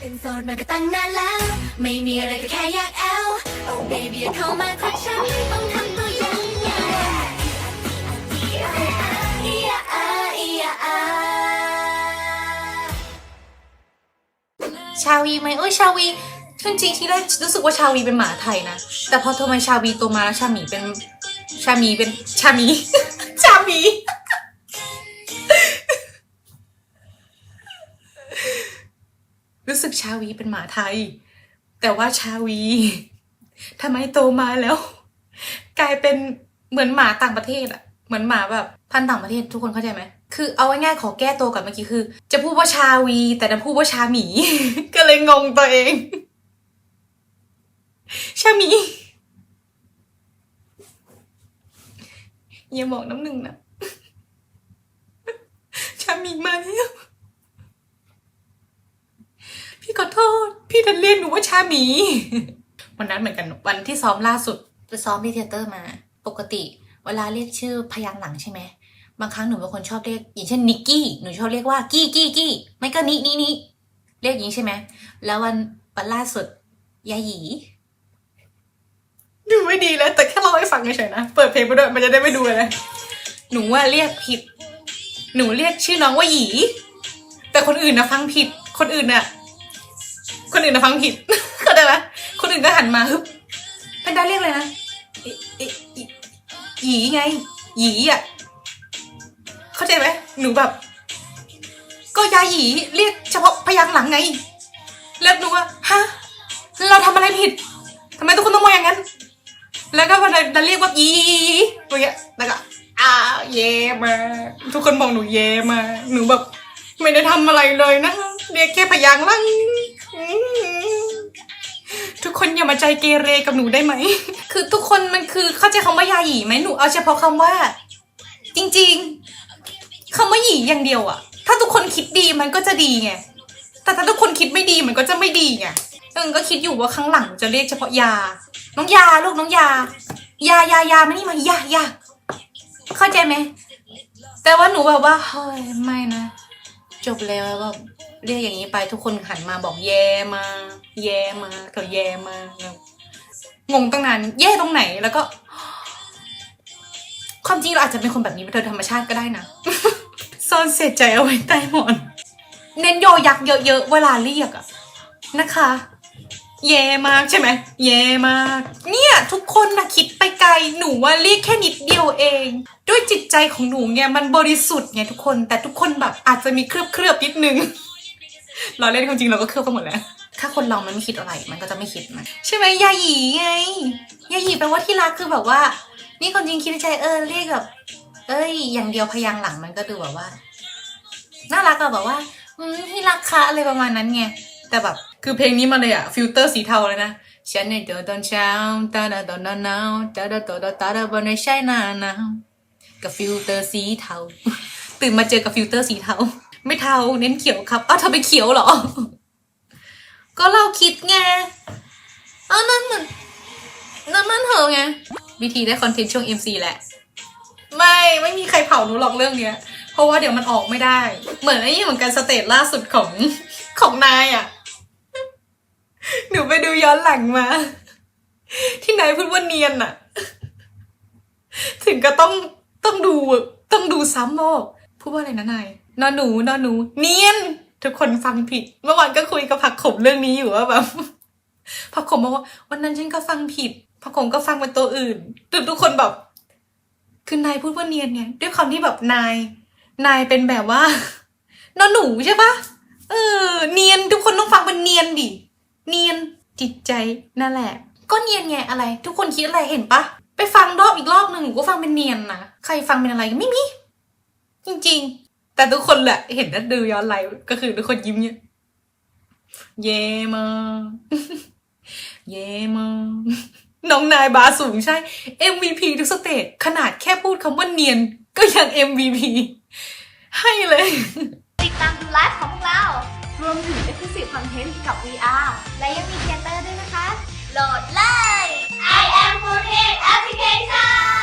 เป็นโสดมาก็ตั้งนานแล้ว ไม่มีอะไรก็แค่อยากแอล Oh baby อย่าเข้ามาทักฉันต้องทำตัวยังไงอีอะอีอะอาชาวีไหมเอ้ยชาวีจริงๆที่แรกรู้สึกว่าชาวีเป็นหมาไทยนะ แต่พอทำไมชาวีโตมาแล้วชาหมีเป็นชาหมีเป็นชาหมี ชาหมี รู้สึกชาวีเป็นหมาไทย แต่ว่าชาวีทำไมโตมาแล้ว กลายเป็นเหมือนหมาต่างประเทศอะเหมือนหมาแบบพันต่างประเทศทุกคนเข้าใจไหมคือเอาง่ายๆขอแก้ตัวก่อนเมื่อกี้คือ จะพูดว่าชาวี แต่จะพูดว่าชาหมี ก็เลยงงตัวเอง ชาหมีอย่าบอกน้ำหนึ่งนะ ชาหมีมาแล้ว พี่ขอโทษ พี่ดันเรียกหนูว่าชาหมี วันนั้นเหมือนกันวันที่ซ้อมล่าสุดไปซ้อมที่เทยเตอร์มา ปกติ เวลาเรียกชื่อพยางค์หลังใช่ไหมบางครั้งหนูเป็นคนชอบเรียกอย่างเช่นนิกกี้หนูชอบเรียกว่ากี้กี้กี้ไม่ก็นินินิเรียกอย่างนี้ใช่ไหมแล้ววันวันล่าสุดยาหยีดูไม่ดีแล้ว แต่แค่เล่าให้ฟังเฉยๆนะเปิดเพลงไปด้วยมันจะได้ไม่ดูเลยหนูว่าเรียกผิด หนูเรียกชื่อน้องว่าหยี แต่คนอื่นนะฟังผิดคนอื่นน่ะ คนอื่นนะฟังผิด เข้าใจไหมคนอื่นก็หันมาฮึบแพนด้าเรียกเลยนะหยีไงหยีอะ เข้าใจไหมหนูแบบ ก็ยาหยีเรียกเฉพาะพยางหลังไง แล้วหนูว่าฮะเราทำอะไรผิดทำไมทุกคนต้องมองอย่างนั้น แล้วก็วันนั้นเรียกว่าหยีอย่างเงี้ยแล้วก็อ้าวเย่มาทุกคนมองหนูเย่มาหนูแบบ ไม่ได้ทำอะไรเลยนะเรียกแค่พยางหลัง ทุกคนอย่ามาใจเกเรกับหนูได้ไหม คือทุกคนมันคือเข้าใจคำว่ายาหยีไหมหนูเอาเฉพาะคำว่า จริงๆคำว่าหยีอย่างเดียวอะถ้าทุกคนคิดดีมันก็จะดีไง แต่ถ้าทุกคนคิดไม่ดีมันก็จะไม่ดีไงเอิงก็คิดอยู่ว่าข้างหลังจะเรียกเฉพาะยา น้องยาลูกน้องยา ยายายามานี่มายายาเข้าใจไหม แต่ว่าหนูแบบว่าเฮ้ยไม่นะ จบแล้วแบบเรียกอย่างนี้ไปทุกคนหันมาบอกแย่มา แย่มาก็แย่มางงตั้งนานแย่ตรงไหนแล้วก็ ความจริงเราอาจจะเป็นคนแบบนี้โดยธรรมชาติก็ได้นะซ่อนเสียใจเอาไว้ใต้หมอน เน้นโยยักเยอะๆเวลาเรียกอะนะคะแย่มากใช่ไหมแย่มาก เนี่ยทุกคนนะคิดไปไกลหนูว่าเรียกแค่นิดเดียวเอง ด้วยจิตใจของหนูเนี่ยมันบริสุทธิ์ไงทุกคน แต่ทุกคนแบบอาจจะมีเคลือบเคลือบนิดนึงเราเล่นความจริงเราก็เคลือบกันหมดแล้ว ถ้าคนเรามันไม่คิดอะไร มันก็จะไม่คิดมันใช่ไหมยาหยีไงยาหยีแปลว่าที่รักคือแบบว่า นี่คนจริงคิดใจเออเรียกแบบเอ้ย อย่างเดียวพยางหลังมันก็ดูแบบว่าน่ารักอะแบบว่าอืมที่รักคะอะไรประมาณนั้นไงแต่แบบคือเพลงนี้มาเลยอะฟิลเตอร์สีเทาเลยนะฉันในเจอตอนเช้าตาดาตอนหนาวตาดาตอนตาดาบนในใช่หน้าหนาวกับฟิลเตอร์สีเทาตื่นมาเจอกับฟิลเตอร์สีเทา ไม่เทาเน้นเขียวครับอ้าวเธอไปเขียวเหรอ ก็เราคิดไงอ้าวนั่นเหมือนนั่นมันเธอไง วิธีได้คอนเทนต์ช่วง MC แหละ ไม่ไม่มีใครเผาหนูหรอกเรื่องเนี้ย เพราะว่าเดี๋ยวมันออกไม่ได้ เหมือนไอ้นี่เหมือนกันสเตจล่าสุดของของนายอะ หนูไปดูย้อนหลังมา ที่นายพูดว่าเนียนอะ ถึงก็ต้องต้องดูต้องดูซ้ำว่าพูดว่าอะไรนะนายนอนหนูนอนหนู เนียน ทุกคนฟังผิด เมื่อวานก็คุยกับผักขมเรื่องนี้อยู่ว่าแบบผักขมบอกว่าวันนั้นฉันก็ฟังผิดผักขมก็ฟังเป็นตัวอื่นทุกทุกคนแบบคือนายพูดว่าเนียนไงด้วยความที่แบบนาย นายเป็นแบบว่านอนหนูใช่ปะเออ เนียนทุกคนต้องฟังเป็นเนียนดิเนียนจิตใจนั่นแหละ ก็เนียนไงอะไร ทุกคนคิดอะไรเห็นปะไปฟังรอบอีกรอบหนึ่งหนูก็ฟังเป็นเนียนนะใครฟังเป็นอะไรไม่มีจริง แต่ทุกคนแหละเห็นแล้วดูย้อนไลฟ์ก็คือทุกคนยิ้มเนี่ยเย่มากเย่มากน้องนายบาสูงใช่ MVP ทุกสเตจขนาดแค่พูดคำว่าเนียน ก็ยัง MVP ให้เลย ติดตามดูไลฟ์ของพวกเรา รวมถึง Exclusive Content กับ VR และยังมีเทเตอร์ด้วยนะคะ โหลดเลย I am 4 Application